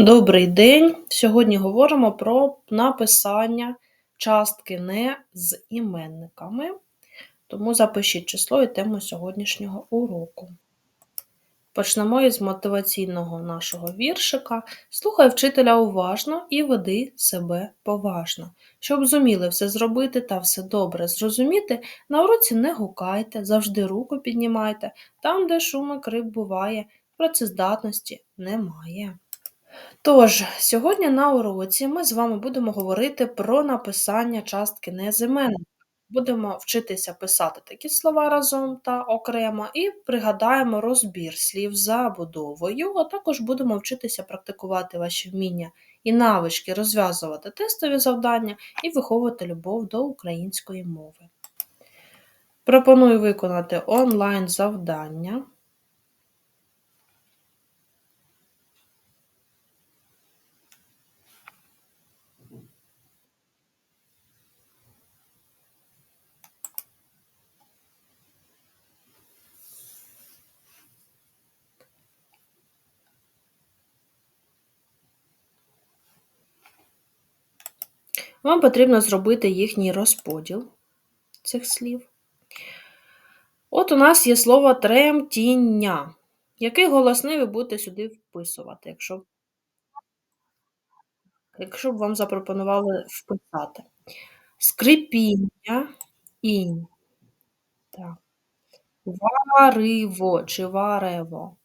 Добрий день! Сьогодні говоримо про написання частки не з іменниками, тому запишіть число і тему сьогоднішнього уроку. Почнемо із мотиваційного нашого віршика. Слухай вчителя уважно і веди себе поважно. Щоб зуміли все зробити та все добре зрозуміти, на уроці не гукайте, завжди руку піднімайте, там, де шум і крик буває, працездатності немає. Тож, сьогодні на уроці ми з вами будемо говорити про написання частки незименника. Будемо вчитися писати такі слова разом та окремо і пригадаємо розбір слів за будовою, а також будемо вчитися практикувати ваші вміння і навички, розв'язувати тестові завдання і виховувати любов до української мови. Пропоную виконати онлайн завдання. Вам потрібно зробити їхній розподіл цих слів. От у нас є слово тремтіння. Який голосний ви будете сюди вписувати, якщо якщо б вам запропонували вписати? Скрипіння інь. Так. Вариво чи варево.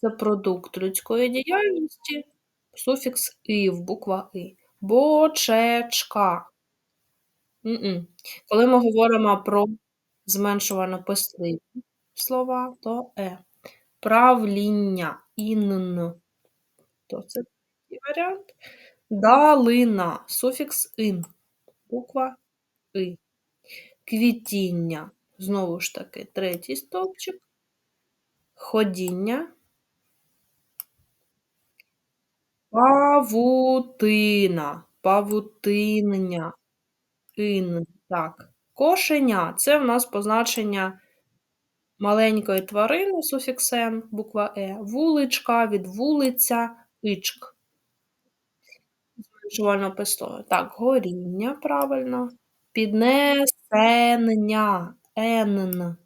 Це продукт людської діяльності, суфікс ив, буква И. Бочечка. М -м. Коли ми говоримо про зменшувано писливі слова, то е. Правління інн. То це такий варіант. Далина. Суфікс ин. Буква И. Квітіння. Знову ж таки, третій стовпчик. Ходіння. Павутина. Павутиння. Ин. Так. Кошеня це в нас позначення маленької тварини, суфікс «н», буква Е, вуличка від вулиця, ичк. Зменшувально писло. Так, горіння, правильно. Піднесення, енн.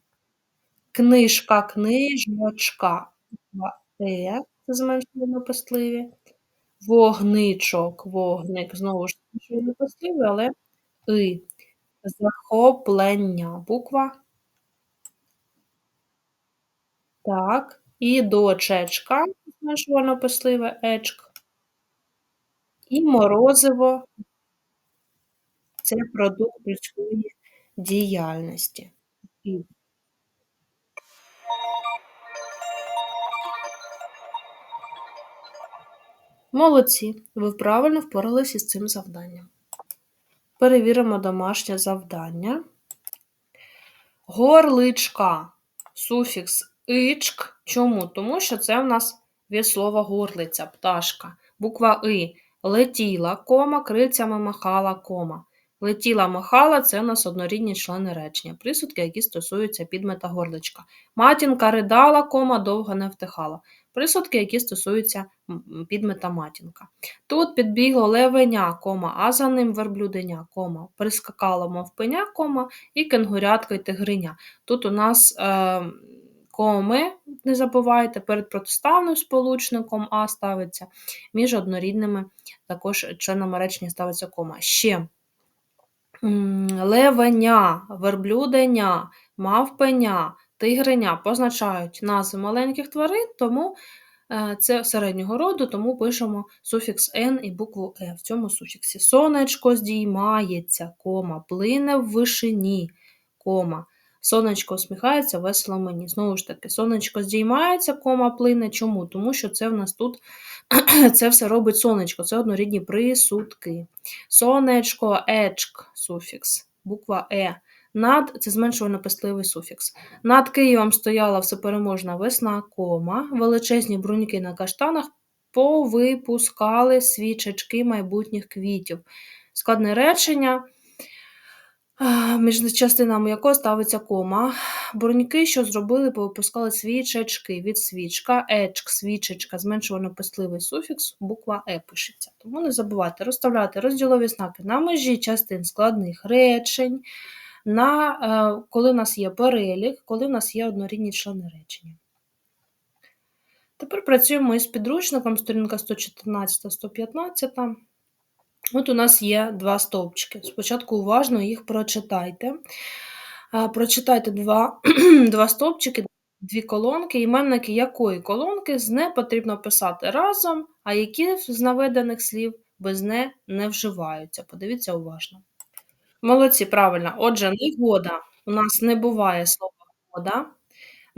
Книжка, книжочка, буква Е, це зменшувально писливі. Вогничок, вогник, знову ж зменшувально писливі, але и. Захоплення, буква Так, і дочечка, зменшувально писливе, ечк. І морозиво це продукт людської діяльності. Молодці, ви правильно впоралися з цим завданням. Перевіримо домашнє завдання. Горличка. Суфікс ичк. Чому? Тому що це в нас від слова горлиця, пташка. Буква И. Летіла, кома, крильцями махала кома. Летіла махала це у нас однорідні члени речення, присудки, які стосуються підмета горличка. Матінка ридала, кома довго не втихала. Присудки, які стосуються підмета матінка. Тут підбігло левеня, кома, а за ним верблюденя, кома, прискакало мовпеня, кома, і кенгурятка і тигриня. Тут у нас е, коми, не забувайте, перед протиставним сполучником А ставиться, між однорідними також членами речення ставиться кома. Ще левеня, верблюденя, мавпеня, тигреня позначають назви маленьких тварин, тому е, це середнього роду, тому пишемо суфікс Н і букву Е в цьому суфіксі. Сонечко здіймається, кома, плине в вишині, кома. Сонечко усміхається, весело мені. Знову ж таки, сонечко здіймається, кома плине. Чому? Тому що це в нас тут це все робить сонечко, це однорідні присудки. Сонечко, ечк, суфікс, буква Е. Над це зменшувально пестливий суфікс. Над Києвом стояла всепереможна весна, кома, величезні бруньки на каштанах повипускали свічечки майбутніх квітів. Складне речення. Між частинами якого ставиться кома. Броньки, що зробили, повипускали свічечки від свічка, ечк, свічечка, зменшувально писливий суфікс, буква Е пишеться. Тому не забувайте розставляти розділові знаки на межі частин складних речень, на, е, коли в нас є перелік, коли в нас є однорідні члени речення. Тепер працюємо із підручником, сторінка 114-115. От у нас є два стовпчики. Спочатку уважно їх прочитайте. Прочитайте два, два стовпчики, дві колонки, іменники якої колонки з не потрібно писати разом, а які з наведених слів без не не вживаються. Подивіться уважно. Молодці, правильно. Отже, негода у нас не буває слова года.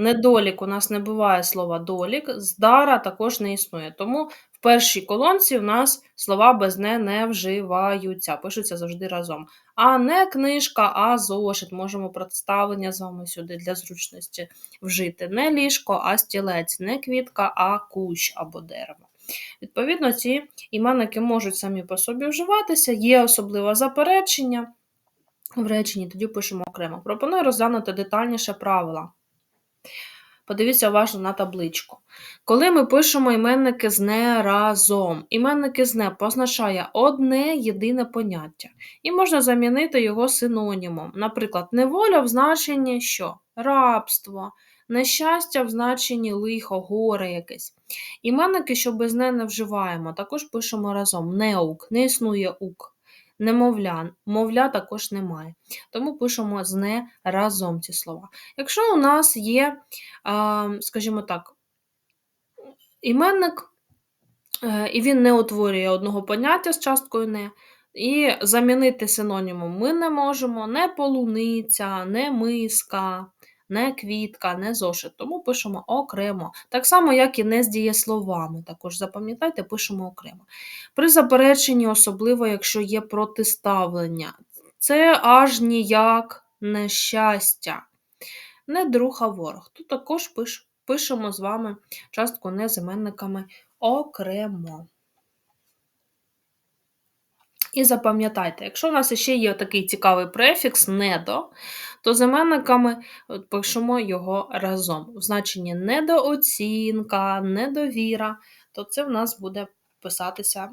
Недолік у нас не буває слова долік, здара також не існує. Тому в першій колонці в нас слова без не не вживаються, пишуться завжди разом. А не книжка, а зошит. Можемо представлення з вами сюди для зручності вжити. Не ліжко, а стілець, не квітка, а кущ або дерево. Відповідно, ці іменники можуть самі по собі вживатися, є особливе заперечення. В реченні тоді пишемо окремо. Пропоную розглянути детальніше правила. Подивіться уважно на табличку. Коли ми пишемо іменники з не разом, іменники з не позначає одне єдине поняття, і можна замінити його синонімом. Наприклад, неволя в значенні що? Рабство, нещастя в значенні лихо, горе якесь. Іменники, що без не не вживаємо, також пишемо разом. Неук, не існує ук. Немовля, мовля також немає. Тому пишемо з не разом ці слова. Якщо у нас є, скажімо так, іменник, е, і він не утворює одного поняття з часткою не, і замінити синонімом ми не можемо не полуниця, не миска, не квітка, не зошит. Тому пишемо окремо. Так само, як і не з дієсловами. Також запам'ятайте, пишемо окремо. При запереченні, особливо, якщо є протиставлення, це аж ніяк нещастя. Не друг, а ворог. Тут також пишемо з вами частку не з іменниками окремо. І запам'ятайте, якщо у нас ще є такий цікавий префікс недо, то з іменниками пишемо його разом. В значенні недооцінка, недовіра, то це в нас буде писатися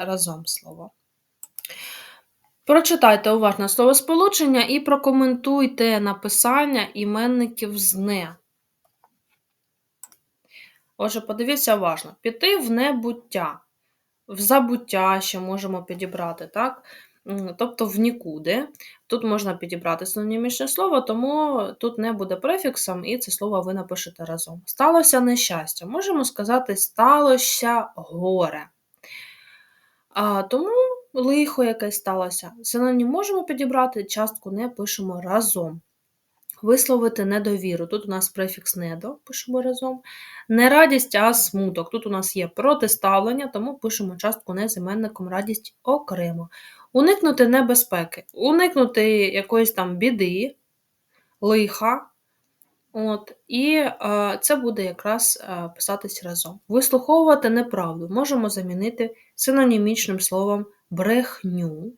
разом слово. Прочитайте уважно словосполучення і прокоментуйте написання іменників з не. Отже, подивіться уважно: піти в небуття, в забуття ще можемо підібрати, так? Тобто в нікуди. Тут можна підібрати синонімічне слово, тому тут не буде префіксом, і це слово ви напишете разом. Сталося нещастя. Можемо сказати, сталося горе. А, Тому лихо якесь сталося. Синонім можемо підібрати, частку не пишемо разом. Висловити недовіру. Тут у нас префікс недо, пишемо разом. Не радість, а смуток. Тут у нас є протиставлення, тому пишемо частку не з іменником радість окремо. Уникнути небезпеки, уникнути якоїсь там біди, лиха. От, І е, це буде якраз е, писатись разом. Вислуховувати неправду можемо замінити синонімічним словом брехню.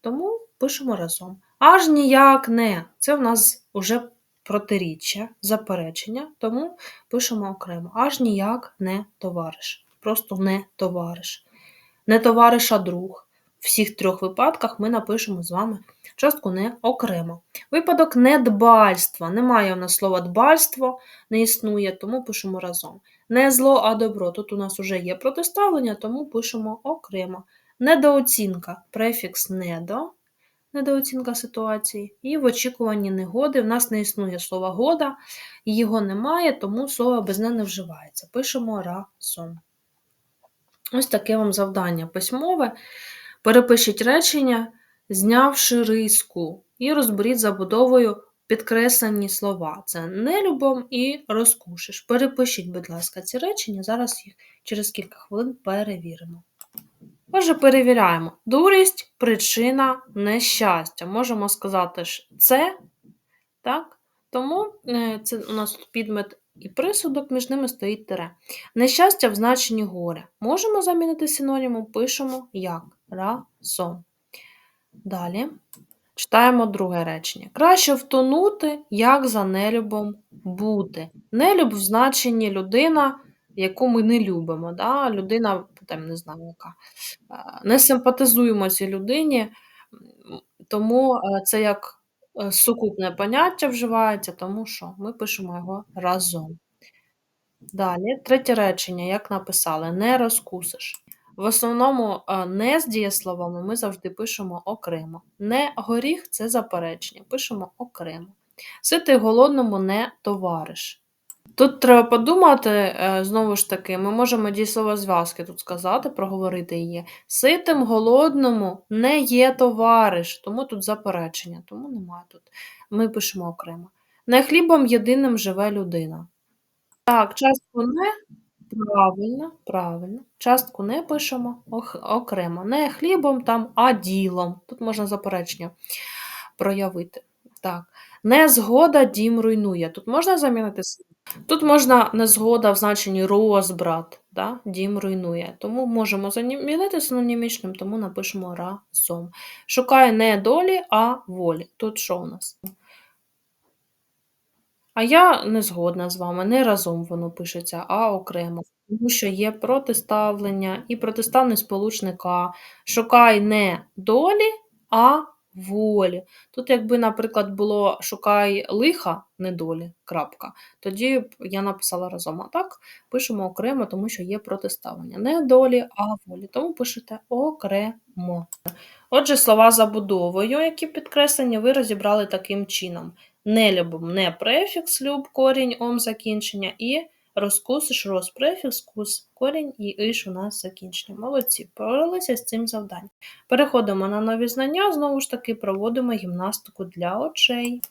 Тому пишемо разом. Аж ніяк не. Це в нас уже протиріччя, заперечення, тому пишемо окремо. Аж ніяк не товариш. Просто не товариш. Не товариш, а друг. В всіх трьох випадках ми напишемо з вами частку не окремо. Випадок недбальства. Немає у нас слова дбальство, не існує, тому пишемо разом. Не зло, а добро. Тут у нас вже є протиставлення, тому пишемо окремо. Недооцінка, префікс недо, недооцінка ситуації. І в очікуванні негоди в нас не існує слова года, його немає, тому слово без не не вживається. Пишемо разом. Ось таке вам завдання письмове. Перепишіть речення, знявши риску, і розберіть забудовою підкреслені слова. Це нелюбом і розкушиш. Перепишіть, будь ласка, ці речення, зараз їх через кілька хвилин перевіримо. Отже, перевіряємо. Дурість причина нещастя. Можемо сказати, що це, так? Тому е, це у нас тут підмет і присудок, між ними стоїть тире. Нещастя в значенні горя. Можемо замінити синонімом, пишемо як разом. Далі. Читаємо друге речення. Краще втонути, як за нелюбом бути. Нелюб в значенні людина, яку ми не любимо. Да? Людина, там, не знаю, яка. Не симпатизуємо цій людині, тому е, це як е, сукупне поняття вживається, тому що ми пишемо його разом. Далі, третє речення, як написали, не розкусиш. В основному е, не з дієсловами ми завжди пишемо окремо. Не горіх це заперечення, пишемо окремо. Ситий голодному не товариш. Тут треба подумати, е, знову ж таки, ми можемо дієслово зв'язки тут сказати, проговорити її. Ситим голодному не є товариш, тому тут заперечення, тому немає тут. Ми пишемо окремо. Не хлібом єдиним живе людина. Так, частку не правильно, правильно. Частку не пишемо окремо. Не хлібом там, а ділом. Тут можна заперечення проявити. Так. Незгода дім руйнує. Тут можна замінити? Тут можна незгода в значенні розбрат, да? дім руйнує. Тому можемо замінити синонімічним, тому напишемо разом. Шукає не долі, а волі. Тут що у нас? А я не згодна з вами, не разом воно пишеться, а окремо. Тому що є протиставлення і протиставний сполучник «а». Шукай не долі, а волі. Тут, якби, наприклад, було шукай лиха, не долі, крапка, тоді б я написала разом. А так пишемо окремо, тому що є протиставлення. Не долі, а волі. Тому пишете окремо. Отже, слова забудовою, які підкреслені, ви розібрали таким чином. Нелюбом не префікс люб, корінь ом закінчення, і розкусиш розпрефікс кус, корінь і иш у нас закінчення. Молодці, поралися з цим завданням. Переходимо на нові знання, знову ж таки, проводимо гімнастику для очей.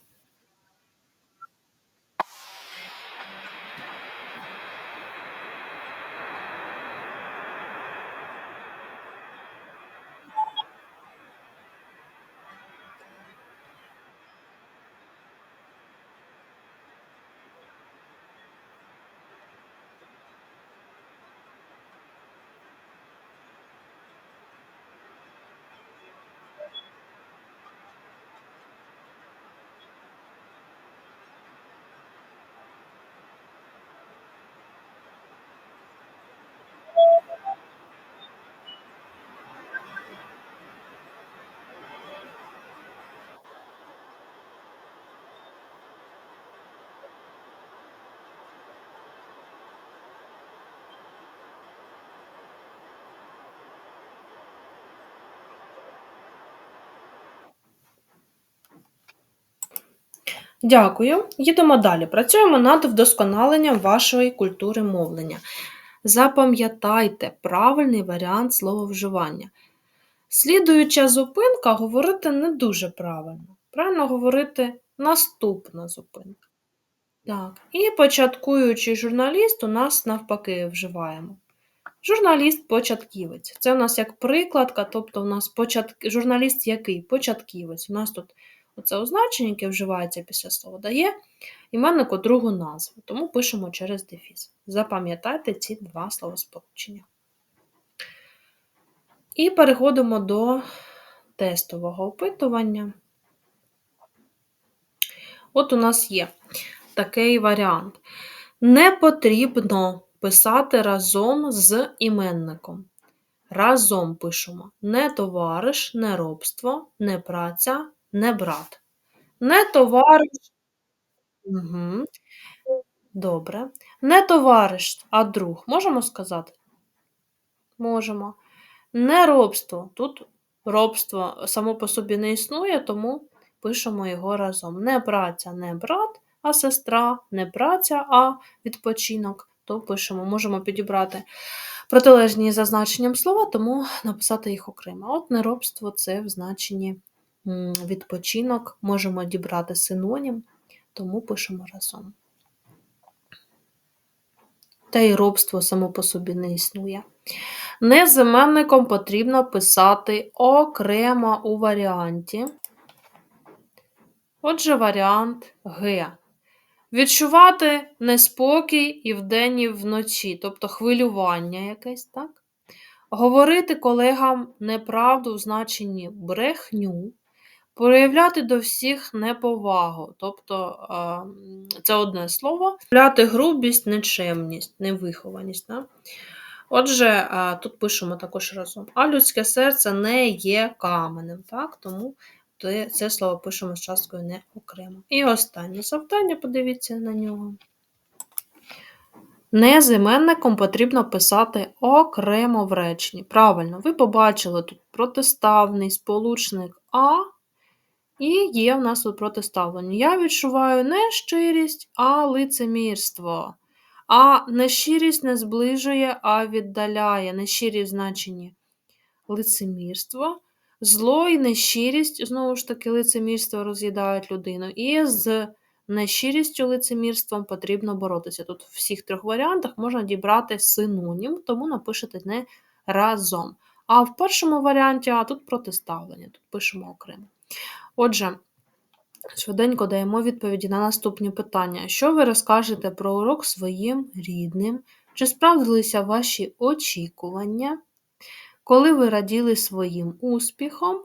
Дякую. Їдемо далі. Працюємо над вдосконаленням вашої культури мовлення. Запам'ятайте правильний варіант слововживання. Слідуюча зупинка говорити не дуже правильно. Правильно говорити наступна зупинка. Так. І початкуючий журналіст у нас навпаки вживаємо. Журналіст-початківець. Це у нас як прикладка, тобто у нас початк... журналіст який? Початківець. У нас тут оце означення, яке вживається після слова, дає іменнику другу назву, тому пишемо через дефіс. Запам'ятайте ці два словосполучення. І переходимо до тестового опитування. От у нас є такий варіант. Не потрібно писати разом з іменником. Разом пишемо не товариш, не робство, не праця, не брат. Не товариш. Угу. Добре. Не товариш, а друг. Можемо сказати? Можемо. Не робство. Тут робство само по собі не існує, тому пишемо його разом. Не праця, не брат, а сестра, не праця, а відпочинок. То пишемо, можемо підібрати протилежні за значенням слова, тому написати їх окремо. От неробство це в значенні відпочинок, можемо дібрати синонім, тому пишемо разом. Та й робство само по собі не існує. Незименником потрібно писати окремо у варіанті. Отже, варіант Г. Відчувати неспокій і вдень, і вночі, тобто хвилювання якесь, так? Говорити колегам неправду в значенні брехню, Проявляти до всіх неповагу, тобто це одне слово. Проявляти грубість, нечемність, невихованість. Да? Отже, тут пишемо також разом. А людське серце не є каменем, так? тому це слово пишемо з часткою не окремо. І останнє завдання, подивіться на нього. Не з іменником потрібно писати окремо в реченні. Правильно, ви побачили тут протиставний сполучник А, і є в нас тут протиставлення. Я відчуваю не щирість, а лицемірство. А нещирість не зближує, а віддаляє. Нещирість в значенні лицемірство. Зло і нещирість, знову ж таки, лицемірство роз'їдають людину. І з нещирістю лицемірством потрібно боротися. Тут в всіх трьох варіантах можна дібрати синонім, тому напишете не разом. А в першому варіанті а тут протиставлення, тут пишемо окремо. Отже, швиденько даємо відповіді на наступні питання. Що ви розкажете про урок своїм рідним? Чи справдилися ваші очікування? Коли ви раділи своїм успіхом?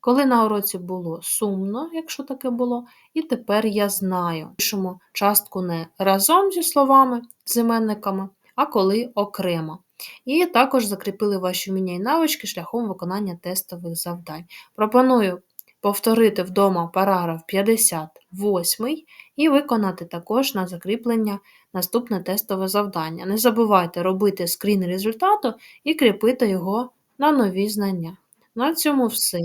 Коли на уроці було сумно, якщо таке було, і тепер я знаю. Пишемо частку не разом зі словами, з іменниками, а коли окремо. І також закріпили ваші вміння і навички шляхом виконання тестових завдань. Пропоную повторити вдома параграф 58 і виконати також на закріплення наступне тестове завдання. Не забувайте робити скрін результату і кріпити його на нові знання. На цьому все.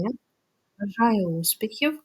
Бажаю успіхів!